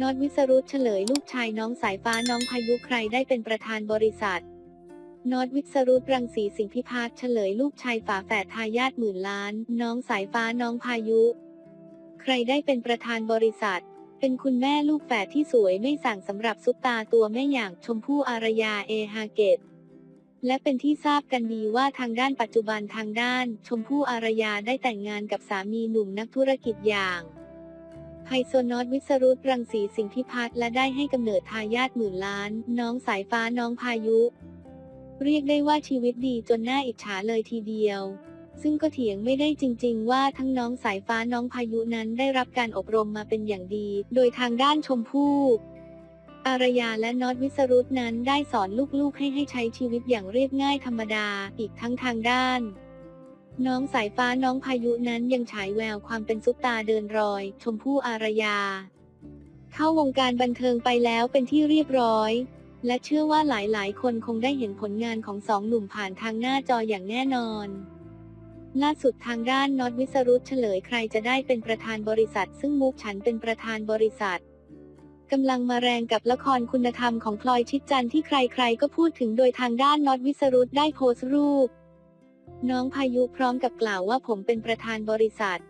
น็อตวิสรุตเฉลยลูกชายน้องสายฟ้าน้องพายุใครได้เป็นประธานบริษัทน็อตวิสรุตรังสีสิงหพิพัฒน์เฉลยลูกชายฝาแฝดทายาทหมื่นล้าน น้องสายฟ้าน้องพายุ ใครได้เป็นประธานบริษัท เป็นคุณแม่ลูกแฝดที่สวยไม่สั่งสำหรับซุปตาตัวแม่อย่างชมพู่อารยาเอฮาเกตและเป็นที่ทราบกันดีว่าทางด้านปัจจุบันทางด้าน ชมพู่อารยาได้แต่งงานกับสามีหนุ่มนักธุรกิจอย่าง ไฮโซนอตวิสรุตรังสีสิงพิพัฒน์และได้ให้กำเนิดทายาทหมื่นล้าน น้องสายฟ้าน้องพายุ เรียกได้ว่าชีวิตดีจนน่าอิจฉาเลยทีเดียว ซึ่งก็เถียงไม่ได้จริง ๆ ว่าทั้งน้องสายฟ้าน้องพายุนั้นได้รับการอบรมมาเป็นอย่างดี โดยทางด้านชมพู่อารยาและน็อตวิสรุตนั้นได้สอนลูกๆให้ให้ใช้ชีวิตอย่างเรียบง่ายธรรมดา อีกทั้งทางด้าน น้องสายฟ้าน้องพายุนั้นยังฉายแววความเป็นซุปตาเดินรอย ชมพู่อารยา เข้าวงการบันเทิงไปแล้วเป็นที่เรียบร้อย และเชื่อว่าหลายๆ คนคงได้เห็นผลงานของสองหนุ่มผ่านทางหน้าจออย่างแน่นอน ล่าสุดทางด้านน็อตวิสรุตเฉลยใครจะได้เป็นประธานบริษัท ซึ่งมุกฉันเป็นประธานบริษัทกำลังมาแรงกับละครคุณธรรมของพลอยชิดจันที่ใครๆ ก็พูดถึงโดยทางด้านน็อตวิสรุตได้โพสต์รูป น้องพายุพร้อมกับกล่าวว่าผมเป็นประธานบริษัท